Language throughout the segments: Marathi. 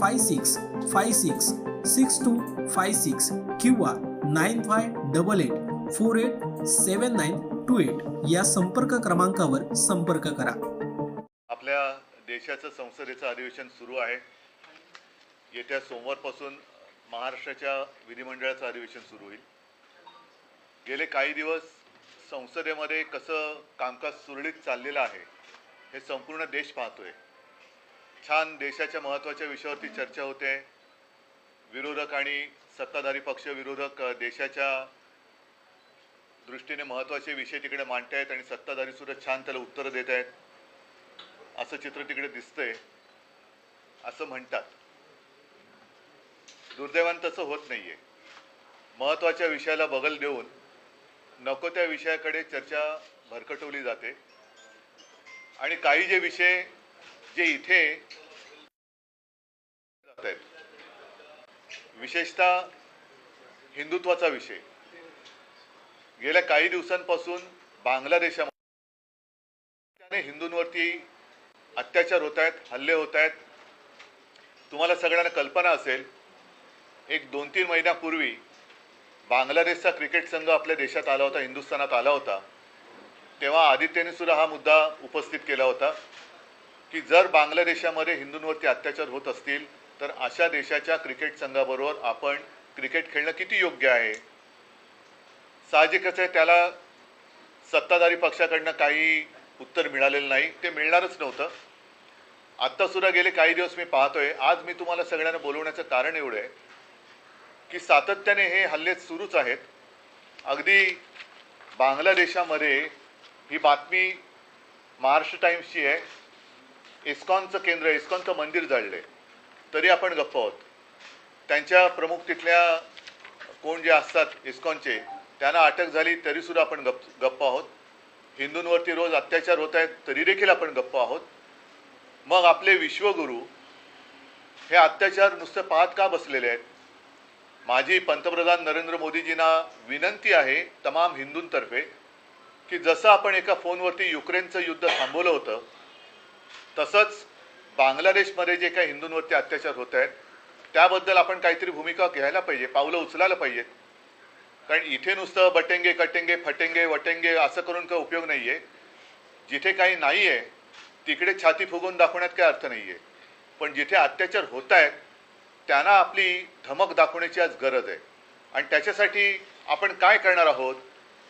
five six five six six two five six किंवा nine five double eight four eight seven nine two eight या संपर्क क्रमांकावर संपर्क करा. आपल्या देशाचं संसदेचं अधिवेशन सुरू आहे. येत्या सोमवारपासून महाराष्ट्राच्या विधिमंडळाचं अधिवेशन सुरू होईल. गेले काही दिवस संसदेमध्ये कसं कामकाज सुरळीत चाललेलं आहे हे संपूर्ण देश पाहतोय. छान देशाच्या महत्त्वाच्या विषयावरती चर्चा होते. विरोधक आणि सत्ताधारी पक्ष विरोधक देशाच्या दृष्टीने महत्त्वाचे विषय तिकडे मांडतायत आणि सत्ताधारी सुद्धा छान त्याला उत्तरं देत आहेत असं चित्र तिकडे दिसतंय. असं म्हणतात. दुर्दैवान तसं होत नाहीये. महत्त्वाच्या विषयाला बगल देऊन नको त्या विषयाकडे चर्चा भरकटवली जाते. आणि काही जे विषय जे इथे जात आहेत. विशेषतः हिंदुत्वाचा विषय. गेल्या काही दिवसांपासून बांगलादेशामध्ये हिंदूंवरती अत्याचार होत आहेत हल्ले होत आहेत. तुम्हाला सगळ्यांना कल्पना असेल एक दोन तीन महिन्यापूर्वी बांगलादेशचा क्रिकेट संघ आपल्या देशात आला होता हिंदुस्थानात आला होता. तेव्हा आदित्यने सुद्धा हा मुद्दा उपस्थित केला होता की जर बांगलादेशामध्ये हिंदूंवरती अत्याचार होत असतील तर अशा देशाच्या क्रिकेट संघाबरोबर आपण क्रिकेट खेळणं किती योग्य आहे? साहजिकच आहे त्याला सत्ताधारी पक्षाकडनं काही उत्तर मिळालेलं नाही. ते मिळणारच नव्हतं. आत्तासुद्धा गेले काही दिवस मी पाहतोय. आज मी तुम्हाला सगळ्यांना बोलवण्याचं कारण एवढं आहे की सातत्याने हे हल्ले सुरूच आहेत. अगदी बांगलादेशामध्ये ही बातमी महाराष्ट्र टाईम्सची आहे. इस्कॉनचं केंद्र इस्कॉनचं मंदिर जळले तरी आपण गप्प आहोत. त्यांच्या प्रमुख तिथल्या कोण जे असतात इस्कॉनचे त्यांना अटक झाली तरीसुद्धा आपण गप गप्प आहोत. हिंदूंवरती रोज अत्याचार होत आहेत तरी देखील आपण गप्प आहोत. मग आपले विश्वगुरू हे अत्याचार नुसतं पाहत का बसलेले आहेत? माझी पंतप्रधान नरेंद्र मोदीजींना विनंती आहे तमाम हिंदूंतर्फे की जसं आपण एका फोनवरती युक्रेनचं युद्ध थांबवलं होतं तसंच बांगलादेशमध्ये जे काही हिंदूंवरती अत्याचार होत आहेत त्याबद्दल आपण काहीतरी भूमिका घ्यायला पाहिजे पावलं उचलायला पाहिजेत. कारण इथे नुसतं बटेंगे कटेंगे फटेंगे वटेंगे असं करून काही उपयोग नाही आहे जिथे काही नाही आहे तिकडे छाती फुगवून दाखवण्यात काही अर्थ नाही आहे पण जिथे अत्याचार होत आहेत त्यांना आपली धमक दाखवण्याची आज गरज आहे. आणि त्याच्यासाठी आपण काय करणार आहोत?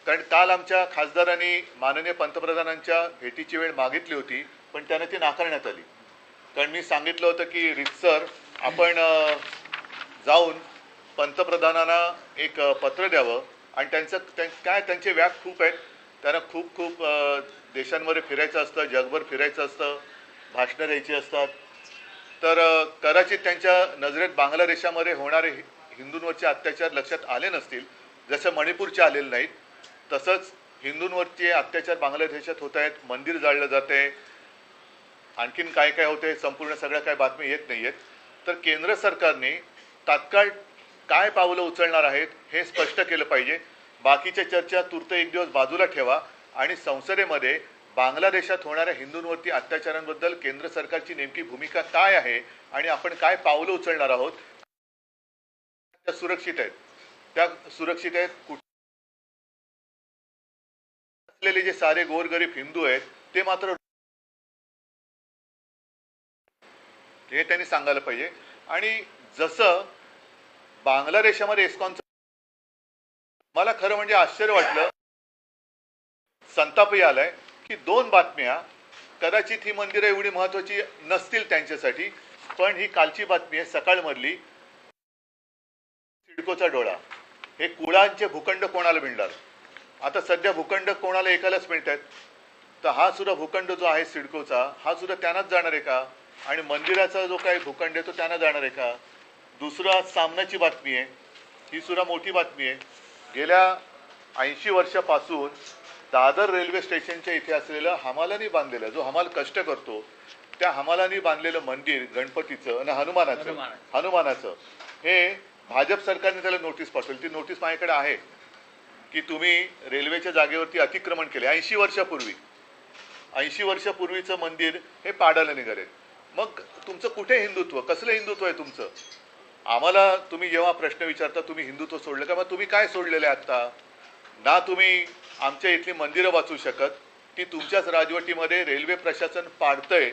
कारण काल आमच्या खासदारांनी माननीय पंतप्रधानांच्या भेटीची वेळ मागितली होती पण त्यांना ती नाकारण्यात आली. कारण मी सांगितलं होतं की रितसर आपण जाऊन पंतप्रधानांना एक पत्र द्यावं. आणि त्यांचं त्यां काय त्यांचे व्याप खूप आहेत. त्यांना खूप खूप देशांमध्ये फिरायचं असतं जगभर फिरायचं असतं भाषणं द्यायची असतात. तर कदाचित त्यांच्या नजरेत बांगलादेशामध्ये होणारे हिंदूंवरचे अत्याचार लक्षात आले नसतील. जसं मणिपूरचे आलेले नाहीत तसंच हिंदूंवरचे अत्याचार बांगलादेशात होत आहेत. मंदिर जाळलं जाते आणखीन काय काय होते संपूर्ण सगळ्या काय बातम्या येत नाही आहेत तर केंद्र सरकारने तात्काळ काय पावलं उचलणार आहेत हे स्पष्ट केलं पाहिजे. बाकीच्या चर्चा तूर्त एक दिवस बाजूला ठेवा आणि संसदेमध्ये बांगलादेशात होणाऱ्या हिंदूंवरती अत्याचारांबद्दल केंद्र सरकारची नेमकी भूमिका काय आहे आणि आपण काय पावलं उचलणार आहोत त्या सुरक्षित आहेत. त्या सुरक्षित आहेत कुठे असलेले जे सारे गोरगरीब हिंदू आहेत ते मात्र हे त्यांनी सांगायला पाहिजे. आणि जसं बांगलादेशामध्ये एस्कॉनचं मला खरं म्हणजे आश्चर्य वाटलं. संतापही आलाय की दोन बातम्या कदाचित ही मंदिरं एवढी महत्वाची नसतील त्यांच्यासाठी पण ही कालची बातमी आहे सकाळमधली सिडकोचा डोळा. हे कुळांचे भूखंड कोणाला मिळणार? आता सध्या भूखंड कोणाला एकालाच मिळत आहेत तर हा सुद्धा भूखंड जो आहे सिडकोचा हा सुद्धा त्यांनाच जाणार आहे का? आणि मंदिराचा जो काही भूखंड आहे तो त्यांना जाणार आहे का? दुसरं सामनाची बातमी आहे. ही सुद्धा मोठी बातमी आहे. गेल्या ऐंशी वर्षापासून दादर रेल्वे स्टेशनच्या इथे असलेलं हमालानी बांधलेलं जो हमाल कष्ट करतो त्या हमालानी बांधलेलं मंदिर गणपतीचं आणि हनुमानाचं हनुमानाचं. हनुमानाचं हे भाजप सरकारने त्याला नोटीस पाठवली. ती नोटीस माझ्याकडे आहे की तुम्ही रेल्वेच्या जागेवरती अतिक्रमण केले. ऐंशी वर्षापूर्वी ऐंशी वर्षापूर्वीचं मंदिर हे पाडायला निघाले मग तुमचं कुठे हिंदुत्व? कसलं हिंदुत्व आहे तुमचं? आम्हाला तुम्ही जेव्हा प्रश्न विचारता तुम्ही हिंदुत्व सोडलं का? मग तुम्ही काय सोडलेलं आहे आत्ता? ना तुम्ही आमच्या इथली मंदिरं वाचू शकत ती तुमच्याच राजवटीमध्ये रेल्वे प्रशासन पाडतंय.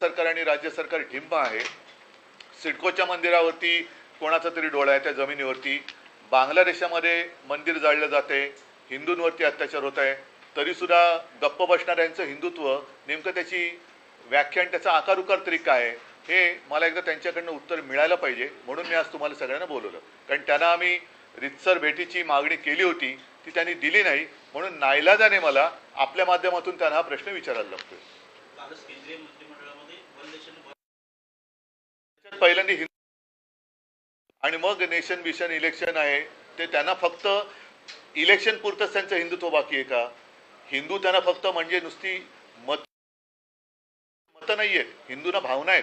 सरकार आणि राज्य सरकार ढिंब आहे. सिडकोच्या मंदिरावरती कोणाचा तरी डोळा आहे त्या जमिनीवरती. बांगलादेशामध्ये मंदिर जाळलं जाते हिंदूंवरती अत्याचार होत आहे. तरीसुद्धा गप्प बसणाऱ्यांचं हिंदुत्व नेमकं त्याची व्याख्यान त्याचा आकार उकार तरी काय हे मला एकदा त्यांच्याकडनं उत्तर मिळायला पाहिजे म्हणून मी आज तुम्हाला सगळ्यांना बोलवलं. कारण त्यांना आम्ही रितसर भेटीची मागणी केली होती ती त्यांनी दिली नाही म्हणून नाईलाजाने मला आपल्या माध्यमातून त्यांना हा प्रश्न विचारायला लागतोय. पहिल्यांदा हिंदू आणि मग नेशन मिशन इलेक्शन आहे ते त्यांना फक्त इलेक्शन पुरतंच त्यांचं हिंदुत्व बाकी आहे का? हिंदू त्यांना फक्त म्हणजे नुसती नाही आहेत हिंदूंना भावना आहेत.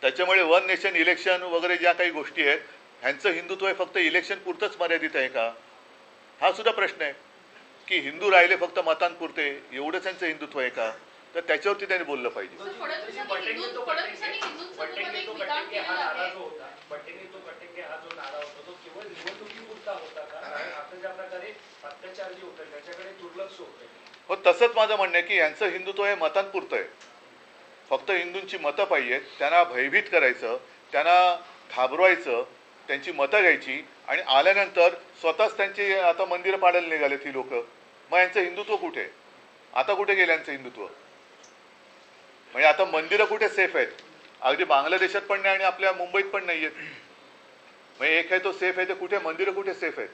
त्याच्यामुळे वन नेशन इलेक्शन वगैरे ज्या काही गोष्टी आहेत ह्यांचं हिंदुत्व हे फक्त इलेक्शन पुरतंच मर्यादित आहे का? हा सुद्धा प्रश्न आहे. की हिंदू राहिले फक्त मतांपुरते एवढंच त्यांचं हिंदुत्व आहे का? तर त्याच्यावरती त्यांनी बोललं पाहिजे. सर, फडणवीसांनी बटेंगे हिंदू- तो फडणवीसांनी कटेंगे हिंदूंसंदर्भात बटेंगे एक तो विधान कटेंगे हा केलेलं नारा आहे. जो होता. बटेंगे तो कटेंगे हा जो नारा होता तो केवळ निवडणुकीपुरता होता का? कारण आता ज्या प्रकारे अत्याचार जे होतात त्याच्याकडे दुर्लक्ष होतंय हो तसंच माझं म्हणणं आहे की यांचं हिंदुत्व हे मतांपुरतं आहे. फक्त हिंदूंची मतं पाहिजेत त्यांना भयभीत करायचं त्यांना घाबरवायचं त्यांची मतं घ्यायची आणि आल्यानंतर स्वतःच त्यांची आता मंदिरं पाडायला निघालेत ही लोक. मग यांचं हिंदुत्व कुठे? आता कुठे गेलं यांचं हिंदुत्व? म्हणजे आता मंदिरं कुठे सेफ आहेत? अगदी बांगलादेशात पण नाही आणि आपल्या मुंबईत पण नाही आहेत म्हणजे एक आहे तो सेफ आहे ते कुठे? मंदिरं कुठे सेफ आहेत?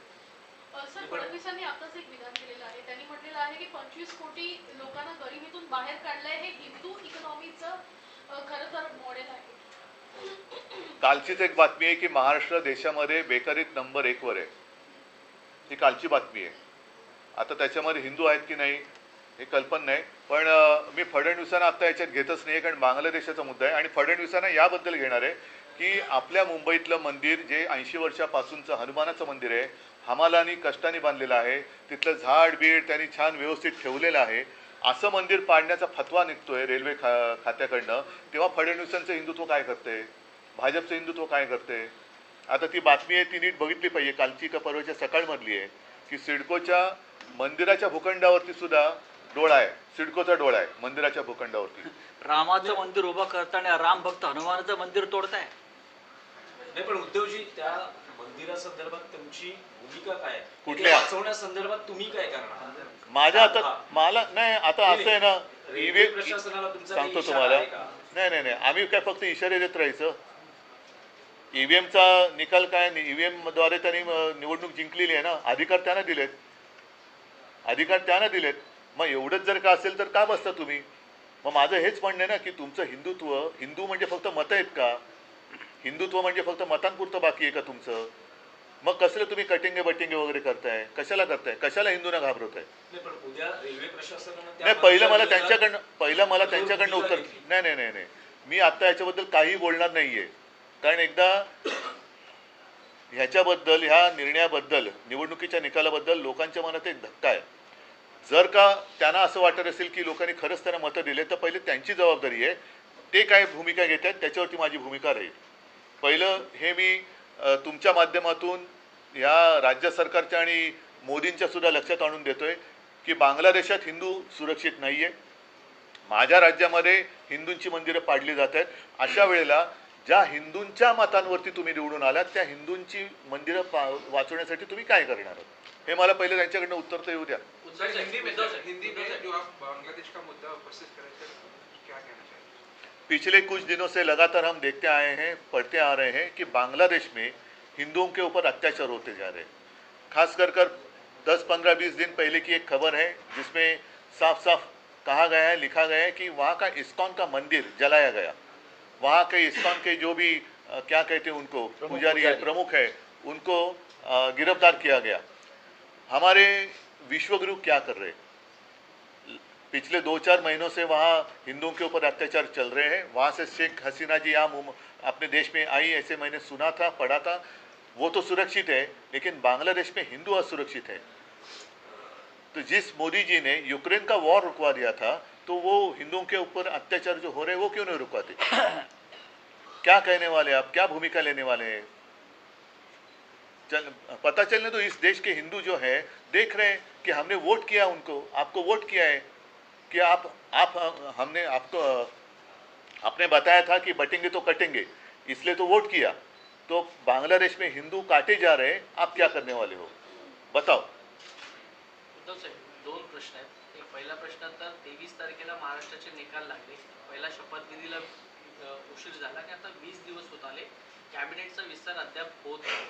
सर फडणवीसांनी आताच एक विधान केलेलं आहे. त्यांनी म्हटलेलं आहे की पंचवीस कोटी लोकांना गरिबीतून बाहेर काढलंय हे हिंदू इकॉनॉमीचं खरं तर मॉडेल आहे. कालचीच एक बातमी आहे की महाराष्ट्र देशामध्ये बेकारीत नंबर एकवर आहे. ही कालची बातमी आहे. आता त्याच्यामध्ये हिंदू आहेत की नाही हे कल्पना नाही. पण मी फडणवीसांना आता याच्यात घेतच नाही कारण बांगलादेशाचा मुद्दा आहे. आणि फडणवीसांना याबद्दल घेणार आहे की आपल्या मुंबईतलं मंदिर जे ऐंशी वर्षापासूनचं हनुमानाचं मंदिर आहे हमालानी कष्टाने बांधलेलं आहे. तिथलं झाड बीड त्यांनी छान व्यवस्थित ठेवलेलं आहे. असं मंदिर पाडण्याचा फतवा निघतोय रेल्वे खा खात्याकडनं. तेव्हा फडणवीसांचं हिंदुत्व काय करते भाजपचं हिंदुत्व काय करते आता ती बातमी आहे ती नीट बघितली पाहिजे. कालची का परवाच्या सकाळमधली आहे. की सिडकोच्या मंदिराच्या भूखंडावरती सुद्धा डोळा आहे. सिडकोचा डोळा आहे मंदिराच्या भूखंडावरती. रामाचं मंदिर उभं करताना राम भक्त हनुमानाचं मंदिर तोडताय. नाही पण उद्धवजी त्या मंदिरासंदर्भात तुमची भूमिका काय? कुठल्या? वाचवण्यासंदर्भात तुम्ही काय करणार? माझ्या आता मला नाही आता असं आहे ना रेल्वे प्रशासनाला सांगतो तुम्हाला? नाही नाही नाही. आम्ही काय फक्त इशारे देत राहायचं. ईव्हीएमचा निकाल काय? ईव्हीएमद्वारे त्यांनी निवडणूक जिंकलेली आहे ना. अधिकार त्यांना दिलेत. अधिकार त्यांना दिलेत. मग एवढंच जर का असेल तर का बसता तुम्ही? मग माझं हेच म्हणणं आहे ना की तुमचं हिंदुत्व हिंदू म्हणजे फक्त मतं आहेत का? हिंदुत्व म्हणजे फक्त मतांपुरतं बाकी आहे का तुमचं? मग कसलं तुम्ही कटिंगे बटिंगे वगैरे करताय? कशाला करताय? कशाला हिंदूंना प्रशासनानं त्या नाही पहिलं मला त्यांच्याकडनं पहिलं मला त्यांच्याकडनं उत्तर. नाही. नाही नाही नाही मी आता याच्याबद्दल काही बोलणार नाहीये. कारण एकदा ह्याच्याबद्दल ह्या निर्णयाबद्दल निवडणुकीच्या निकालाबद्दल लोकांच्या मनात एक धक्का आहे. जर का त्यांना असं वाटत असेल की लोकांनी खरंच त्यांना मतं दिले तर पहिले त्यांची जबाबदारी आहे. ते काय भूमिका घेत आहेत त्याच्यावरती माझी भूमिका राहील. पहिलं हे मी तुमच्या माध्यमातून या राज्य सरकारच्या आणि मोदींच्या सुद्धा लक्षात आणून देतोय की बांगलादेशात हिंदू सुरक्षित नाही आहे माझ्या राज्यामध्ये हिंदूंची मंदिरं पाडली जात आहेत. अशा वेळेला ज्या हिंदूंच्या मतांवरती तुम्ही निवडून आलात त्या हिंदूंची मंदिरं पा वाचवण्यासाठी तुम्ही काय करणार आहात? हे मला पहिले त्यांच्याकडनं उत्तर तर येऊ द्या. पिछले कुछ दिनों से लगातार हम देखते आए हैं पढ़ते आ रहे हैं कि बांग्लादेश में हिंदुओं के ऊपर अत्याचार होते जा रहे हैं। खास कर कर दस पंद्रह बीस दिन पहले की एक खबर है जिसमें साफ़ साफ़ कहा गया है लिखा गया है कि वहाँ का इस्कॉन का मंदिर जलाया गया। वहाँ के इस्कॉन के जो भी अ, क्या कहते हैं उनको पुजारी है प्रमुख है उनको गिरफ़्तार किया गया। हमारे विश्वगुरु क्या कर रहे हैं? पिछले दो चार महीनों से वहाँ हिंदुओं के ऊपर अत्याचार चल रहे हैं। वहाँ से शेख हसीना जी यहाँ मुम- अपने देश में आई ऐसे मैंने सुना था पढ़ा था। वो तो सुरक्षित है लेकिन बांग्लादेश में हिंदू असुरक्षित है। तो जिस मोदी जी ने यूक्रेन का वॉर रुकवा दिया था तो वो हिंदुओं के ऊपर अत्याचार जो हो रहे हैं वो क्यों नहीं रुकवाते? क्या कहने वाले आप? क्या भूमिका लेने वाले हैं? चल पता चलने तो इस देश के हिंदू जो है देख रहे हैं कि हमने वोट किया उनको आपको वोट किया है। कि आप आप हमने आपको आपने बताया था कि बटेंगे तो कटेंगे इसलिए तो वोट किया। तो बांग्लादेश में हिंदू काटे जा रहे हैं आप क्या करने वाले हो? बताओ। उद्धव साहेब दोन प्रश्न आहेत. एक पहिला प्रश्न तर तेवीस तारखेला महाराष्ट्राचे निकाल लागले. पहिला शपथविधीला उशीर झाला आणि आता वीस दिवस होत आले. कॅबिनेटचा विस्तार अद्याप होत नाही.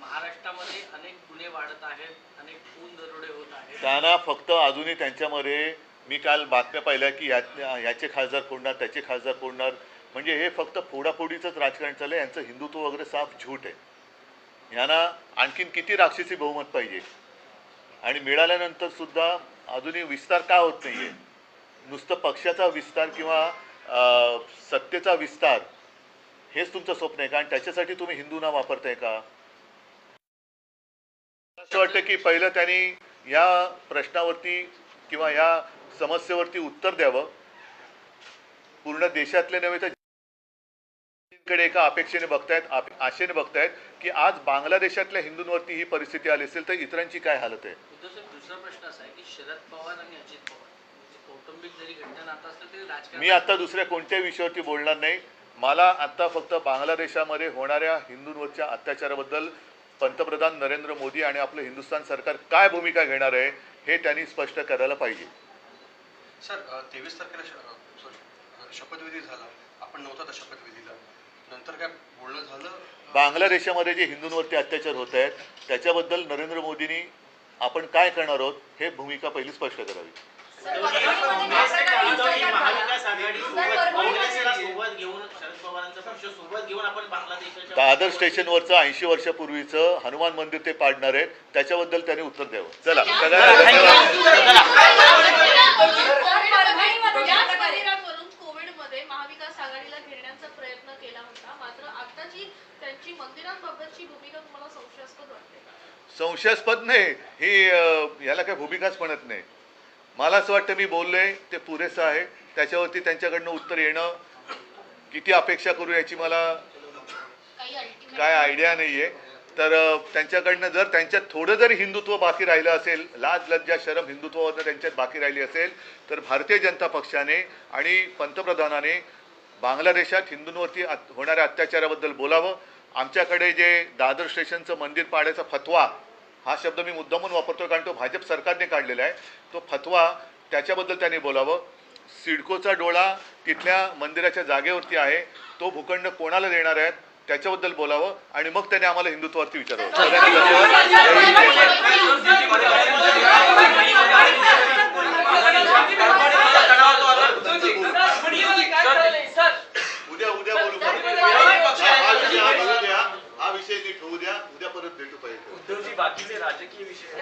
महाराष्ट्रामध्ये अनेक गुन्हे वाढत आहेत अनेक खून दरोडे होत आहेत. त्यांना फक्त अजूनही त्यांच्यामध्ये मी काल बातम्या पाहिल्या की यात याचे खासदार फोडणार त्याचे खासदार फोडणार म्हणजे हे फक्त फोडाफोडीचंच राजकारण चाललं यांचं हिंदुत्व वगैरे साफ झूट आहे. यांना आणखीन किती राक्षसी बहुमत पाहिजे? आणि मिळाल्यानंतर सुद्धा अजूनही विस्तार का होत नाही आहे नुसतं पक्षाचा विस्तार किंवा अं, सत्तेचा विस्तार हेच तुमचं स्वप्न आहे का? आणि त्याच्यासाठी तुम्ही हिंदूंना वापरताय का? असं वाटतं की पहिलं त्यांनी या प्रश्नावरती किंवा या समस्येवरती उत्तर द्यावं. पूर्ण देशातले नव्हे तर कडे एका अपेक्षेने बघतायत आशेने बघतायत की आज बांगलादेशातल्या हिंदूंवरती ही परिस्थिती आली असेल तर इतरांची काय हालत आहे? उद्धव साहेब दुसरा प्रश्न असा आहे की शरद पवार आणि अजित पवार म्हणजे मी आता दुसऱ्या कोणत्याही विषयावरती बोलणार नाही. मला आता फक्त बांगलादेशामध्ये होणाऱ्या हिंदूंवरच्या अत्याचाराबद्दल पंतप्रधान नरेंद्र मोदी आणि आपलं हिंदुस्थान सरकार काय भूमिका घेणार आहे हे त्यांनी स्पष्ट करायला पाहिजे. सर तेवीस तारखेला शपथविधी झाला. आपण नव्हता त्या शपथविधीला. नंतर काय बोलणं झालं? बांगलादेशामध्ये जे हिंदूंवरती अत्याचार होत आहेत त्याच्याबद्दल नरेंद्र मोदींनी आपण काय करणार आहोत हे भूमिका पहिली स्पष्ट करावी. दादर स्टेशनवरचं ऐंशी वर्षापूर्वीचं हनुमान मंदिर ते पाडणार आहेत त्याच्याबद्दल त्यांनी उत्तर द्यावं. चला. कोविडमध्ये महाविकास आघाडीला घेण्याचा प्रयत्न केला होता मात्र आताची त्यांची मंदिरांबाबतची भूमिका तुम्हाला संशयास्पद वाटते का संशयास्पद नाही. ही याला काही भूमिकाच म्हणत नाही. मला असं वाटतं मी बोललोय ते पुरेसं आहे. त्याच्यावरती त्यांच्याकडनं उत्तर येणं किती अपेक्षा करू याची मला काय आयडिया नाही आहे तर त्यांच्याकडनं जर त्यांच्यात थोडं जरी हिंदुत्व बाकी राहिलं असेल लाज लज्जा शरम हिंदुत्वावरनं त्यांच्यात बाकी राहिली असेल तर भारतीय जनता पक्षाने आणि पंतप्रधानाने बांगलादेशात हिंदूंवरती होणाऱ्या अत्याचाराबद्दल बोलावं. आमच्याकडे जे दादर स्टेशनचं मंदिर पाडायचा फतवा हा शब्द मी मुद्दामून वापरतो कारण तो भाजप सरकारने काढलेला आहे. तो फतवा त्याच्याबद्दल त्यांनी बोलावं. सिडकोचा डोळा तिथल्या मंदिराच्या जागेवरती आहे. तो भूखंड कोणाला देणार आहेत? त्याच्याबद्दल बोलावं आणि मग त्याने आम्हाला हिंदुत्वावरती विचारावं. उद्या उद्या बोलू. हा हा द्या हा विषय नीट होऊ द्या उद्या परत भेटू पाहिजे उद्धवजी बाकीचे राजकीय विषय